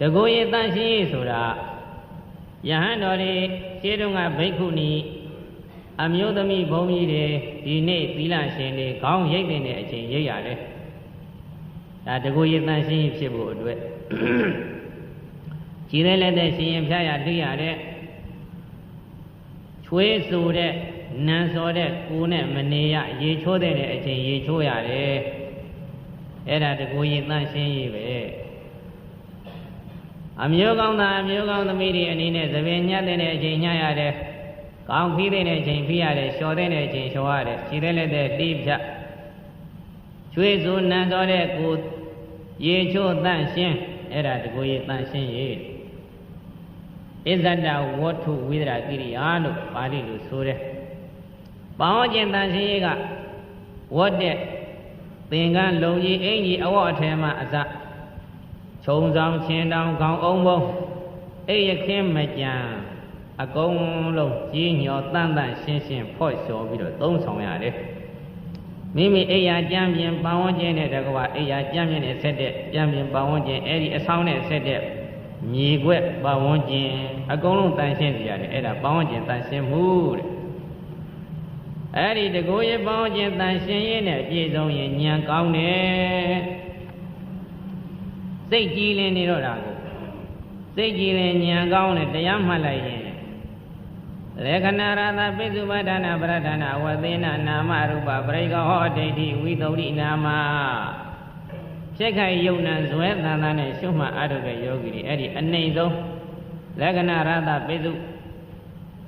တကူရေတန်ရှင်းရေးဆိုတာယဟန်တော်တွေရှင်းတုန်းကဘိက္ခုနီအမျိုးသမီးဘုန်းကြီးတွေဒီနေ့သီလရှင်တွေခေါင်းရိပ်နေတဲ့အချိန်ရိပ်ရတယ်ဒါတကူရေတန်ရှင်းရေးဖြစ်ဖို့အတွက်ကြည်တဲ့လက်တဲ့ရှင်ရင်ဖျားရတိရတဲ့ချွေးဆူတဲ့နန်းစော်တဲ့ကိုနဲ့မနေရရေချိုးတဲ့အချိန်ရေချိုးရတယ်အဲ့ဒါတကူရေတန်ရှင်းရေးပဲ အမျိုးကောင်းသားအမျိုးကောင်းသမီးတွေအနေနဲ့သပင်ညတ်တဲ့အချိန်ညရတယ်ကောင်းဖီးတဲ့အချိန်ဖီးရတယ်လျှော်တဲ့အချိန်လျှော်ရတယ်ခြေတဲ့လက်တဲ့တီးဖြတ်ချွေးဆူနန်းစော်တဲ့ကိုရေချိုးတန့်ရှင်းအဲ့ဒါတကူရေတန့်ရှင်းရေးအစ္ဆဒဝတ္ထုဝိဒရာကိရိယာလို့ပါဠိလိုဆိုတယ်။ပေါင်းကျင်တန်ရှင်းရေးကဝတ်တဲ့သင်္ကန်းလုံကြီးအင်ကြီးအဝတ်အထည်မှအစ ခြုံဆောင်ချင်းတောင်ခေါင်းအောင်ဘုံအိရခင်းမကြံအကုန်လုံးကြီးညောတန်တန်ရှင်းရှင်းဖော့လျှော်ပြီးတော့သုံးဆောင်ရတယ်။မိမိအိယာကြံပြင်ပဝန်းကျင်တဲ့တကွာအိယာကြံပြင်နဲ့ဆက်တဲ့ကြံပြင်ပဝန်းကျင်အဲ့ဒီအဆောင်နဲ့ဆက်တဲ့မြေခွက်ပဝန်းကျင်အကုန်လုံးတန်ရှင်းစီရတယ်အဲ့ဒါပဝန်းကျင်တန်ရှင်းမှုတဲ့အဲ့ဒီတကိုယ်ရပဝန်းကျင်တန်ရှင်းရင်းနဲ့ပြည့်စုံရင်ဉာဏ်ကောင်းတယ် စိတ်ကြည်လင်နေတော့တာကိုစိတ်ကြည်လင်ဉာဏ်ကောင်းတယ်တရားမှတ်လိုက်ရင်လေခဏရသပိစုပဒနာပရဒနာဝသေနနာမရူပပရိကဟောဒိဋ္ဌိဝိသုဒ္ဓိနာမဖြစ်ခိုင်ယုံနံဇွဲတန်တန်နဲ့ရှုမှတ်အထုတ်တဲ့ယောဂီတွေအဲ့ဒီအနှိမ်ဆုံးလက္ခဏာရသပိစု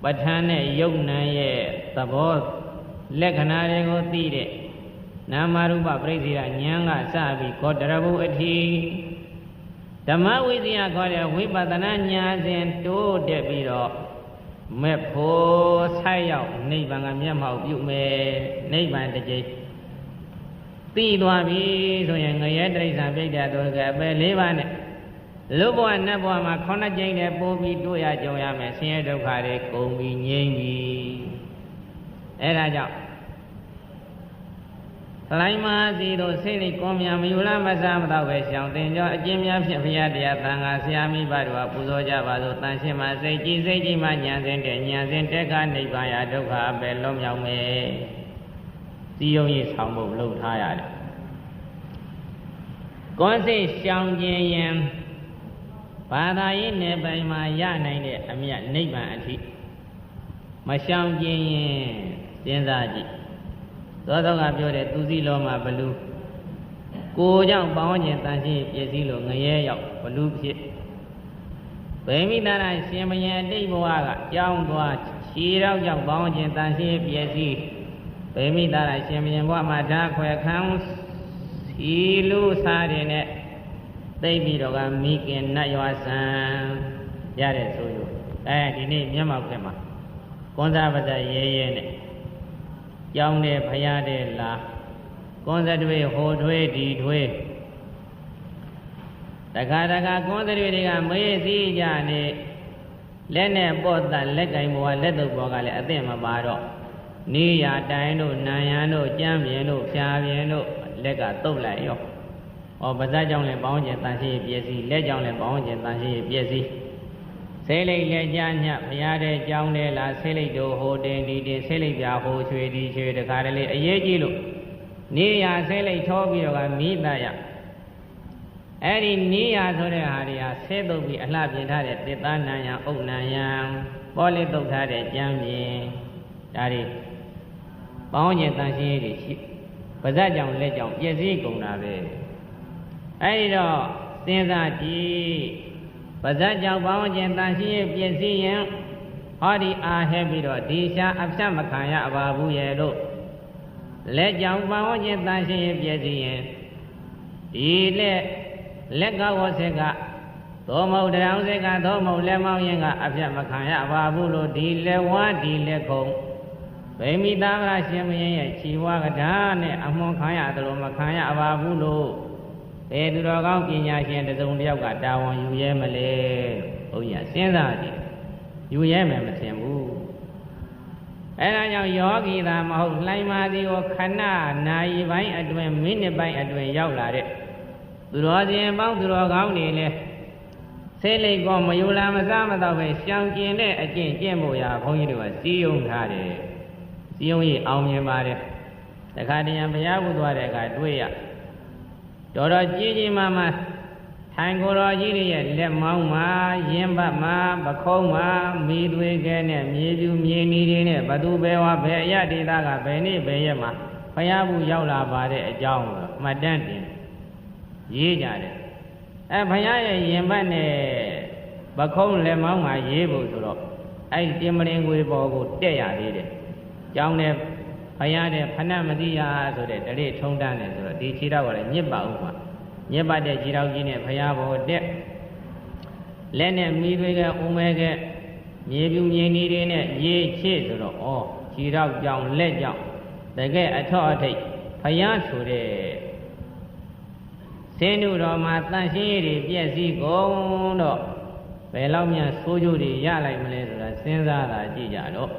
ပဋ္ဌာန်းနဲ့ယုံနံရဲ့သဘောလက္ခဏာတွေကိုသိတဲ့နာမရူပပရိသေရဉာဏ်ကစပြီးခောတရဘုအထိ ဓမ္မဝိဇ္ဇာခေါ်တဲ့ဝိပဿနာဉာဏ်စဉ်တိုးတက်ပြီးတော့မဲ့ဖို့ဆိုက်ရောက်နိဗ္ဗာန်ကမျက်မှောက်ပြုမယ်နိဗ္ဗာန်တစ်ကြိမ်သိသွားပြီဆိုရင်ငရဲတိရစ္ဆာန်ပြိတ္တာတို့ကအပယ်၄ပါးနဲ့လူဘဝနတ်ဘဝမှာခုနှစ်ကြိမ်နဲ့ပို့ပြီးတို့ရကြုံရမယ်ဆင်းရဲဒုက္ခတွေကုန်ပြီးငြိမ်းပြီအဲဒါကြောင့် လိုင်းမစီတို့စိတ်လေးကွန်မြန်မယူလားမစားမတော့ပဲရှောင်တင်ကြောအကျဉ်းများဖြင့်ဘုရားတရားသံဃာဆရာမိဘတို့ကပူဇော်ကြပါစို့တန်ရှင်းမှစိတ်ကြည်စိတ်ကြည်မှဉာဏ်စဉ်တဲ့ဉာဏ်စဉ်တက်ခနိဗ္ဗာန်ရာဒုက္ခအပယ်လုံးမြောက်မယ်စီယုံရေးဆောင်ဖို့လှုပ်ထားရတယ်ကွန်စိတ်ရှောင်ခြင်းယံဘာသာရေးနယ်ပယ်မှာရနိုင်တဲ့အမြတ်နိဗ္ဗာန်အထိမရှောင်ခြင်းရင်စဉ်းစားကြည့် သောသောကပြောတဲ့သူစည်းလောမှာဘလူကိုကြောင့်ပေါင်းခြင်းတန်ရှင်းပြည့်စည်လို့ငရဲရောက်ဘလူဖြစ်ဗေမိတာရရှင်မယံအတိတ်ဘဝကကြောင်းသွားခြေရောက်ကြောင့်ပေါင်းခြင်းတန်ရှင်းပြည့်စည်ဗေမိတာရရှင်မယံဘဝမှာဓာခွဲခံစီလူစားတယ်နဲ့သိပြီးတော့ကမိခင်နတ်ရွာဆံရတဲ့ဆိုယူအဲဒီနေ့မျက်မှောက်ထဲမှာကွန်စာပဒရဲရဲနဲ့ ကြောင်းတဲ့ဖရာတဲ့လာကွန်စတွေဟိုထွေးဒီထွေးတခါတခါကွန်စတွေတွေကမေးသိကြနေလက်နဲ့ပေါ့တလက်ကင်ဘောလက်တုပ်ဘောကလည်းအသင့်မပါတော့နေရတိုင်းတို့နံရန်တို့ကြမ်းပြင်းတို့ဖြာပြင်းတို့လက်ကတုပ်လိုက်ရောဩပါဇက်ကြောင့်လည်းပေါင်းကျင်တန်ရှိပြည့်စည်လက်ကြောင့်လည်းပေါင်းကျင်တန်ရှိပြည့်စည် ဆေးလိတ်လက်ကြညဘုရားတဲ့ကြောင်းတဲ့လားဆေးလိတ်တို့ဟိုတင်ဒီတင်ဆေးလိတ်ပြဟိုချွေဒီချွေတခါတလေအရေးကြီးလို့နေရဆေးလိတ်ထောပြီးတော့ကမိသားရအဲ့ဒီနေရဆိုတဲ့ဟာတွေဟာဆေးတုပ်ပြီးအလှပြင်ထားတဲ့တစ်သားနံရံအုတ်နံရံပေါ်လေးတုပ်ထားတဲ့ကြမ်းပြင်ဒါတွေပေါင်းကျင်တန်ရှင်းရေးတွေရှိပါဇက်ကြောင့်လက်ကြောင့်ပြည့်စည်ကုန်တာပဲအဲ့ဒီတော့စဉ်းစားကြည့် ပါဇက်ကြောင့်ပေါင်းကျင်တန်ရှင်းရေးပြည့်စည်ရင်ဟောဒီအားဟဲပြီးတော့ဒီရှာအဖြတ်မခံရပါဘူးရဲ့လို့လက်ကြောင့်ပေါင်းကျင်တန်ရှင်းရေးပြည့်စည်ရင်ဒီလက်လက်ကဝဆက်ကသောမဟုတ်တရားစက်ကသောမဟုတ်လက်မောင်းရင်ကအဖြတ်မခံရပါဘူးလို့ဒီလက်ဝါးဒီလက်ကုံဗိမိသားကရှင်မင်းရဲ့ခြေဝါကဓာနဲ့အမွန်ခံရတယ်လို့မခံရပါဘူးလို့ ဘယ်သူတော်ကောင်းပညာရှင်တစုံတယောက်ကတာဝန်ယူရဲမလဲဘုရားစဉ်းစားကြည့်ယူရဲမယ်မထင်ဘူးအဲဒါကြောင့်ယောဂီသာမဟုတ်လှိုင်းမာသည်ကိုခဏနာရီပိုင်းအတွင်းမိနစ်ပိုင်းအတွင်းရောက်လာတဲ့သူတော်စင်ပေါင်းသူတော်ကောင်းတွေလည်းဆေးလိတ်ကောမယူလာမစားမတော့ပဲရှောင်ကျင်တဲ့အကျင့်ကျင့်ဖို့ရာဘုန်းကြီးတို့ကစီယုံထားတယ်စီယုံကြီးအောင်မြင်ပါတယ်တခါတရံဘုရားဘုသွားတဲ့အခါတွေ့ရ တော်တော်ကြီးကြီးမားမားထိုင်ကိုယ်တော်ကြီးရဲ့လက်မောင်းမှာရင်ဘတ်မှာပခုံးမှာမိသွေးကဲနဲ့မြေပြူမြေနီတွေနဲ့ဘသူပဲဝဘယ်အရဒေသကဘယ်နေ့ဘယ်ရက်မှာဘုရားဘူးရောက်လာပါတဲ့အကြောင်းကိုမှတ်တမ်းတင်ရေးကြတယ်အဲဘုရားရဲ့ရင်ဘတ်နဲ့ပခုံးလက်မောင်းမှာရေးဖို့ဆိုတော့အဲ့ဒီတင်မရင်ကိုပေါ်ကိုတက်ရသေးတယ်။ကြောင်းနဲ့ ဘုရားတဲ့ဖဏမတိယဆိုတဲ့တရေထုံးတန်းတယ်ဆိုတော့ဒီခြေတော့ကလည်းညစ်ပါဥမှာညစ်ပါတဲ့ခြေတော့ကြီးနဲ့ဘုရားဘောတက်လက်နဲ့မိသွေးကဦးမဲကမြေပြူမြေနီတွေနဲ့ရေးချစ်ဆိုတော့ဩခြေတော့ကြောင်လက်ကြောင်တကယ်အထောက်အထိတ်ဘုရားဆိုတဲ့စင်းတို့တော်မှာတန်ရှင်းရည်တွေပြည့်စည်ကုန်တော့ဘယ်လောက်များဆိုးကျိုးတွေရလိုက်မလဲဆိုတာစဉ်းစားတာကြည့်ကြတော့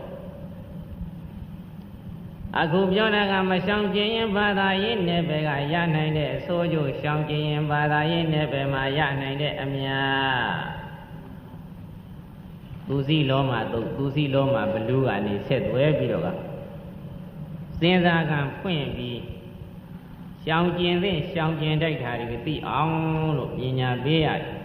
အခုပြောတာကမရှောင်ကျင်ရင်ဘာသာရေးနယ်ပယ်ကရနိုင်တဲ့အစိုးကျိုးရှောင်ကျင်ရင်ဘာသာရေးနယ်ပယ်မှာရနိုင်တဲ့အမြတ်သူစီလောမှာသူသူစီလောမှာဘလူးကနေဆက်သွဲပြီးတော့ကစဉ်းစားကံဖွင့်ပြီးရှောင်ကျင်သင့်ရှောင်ကျင်တိုက်တာတွေသိအောင်လို့ပညာပေးရတယ်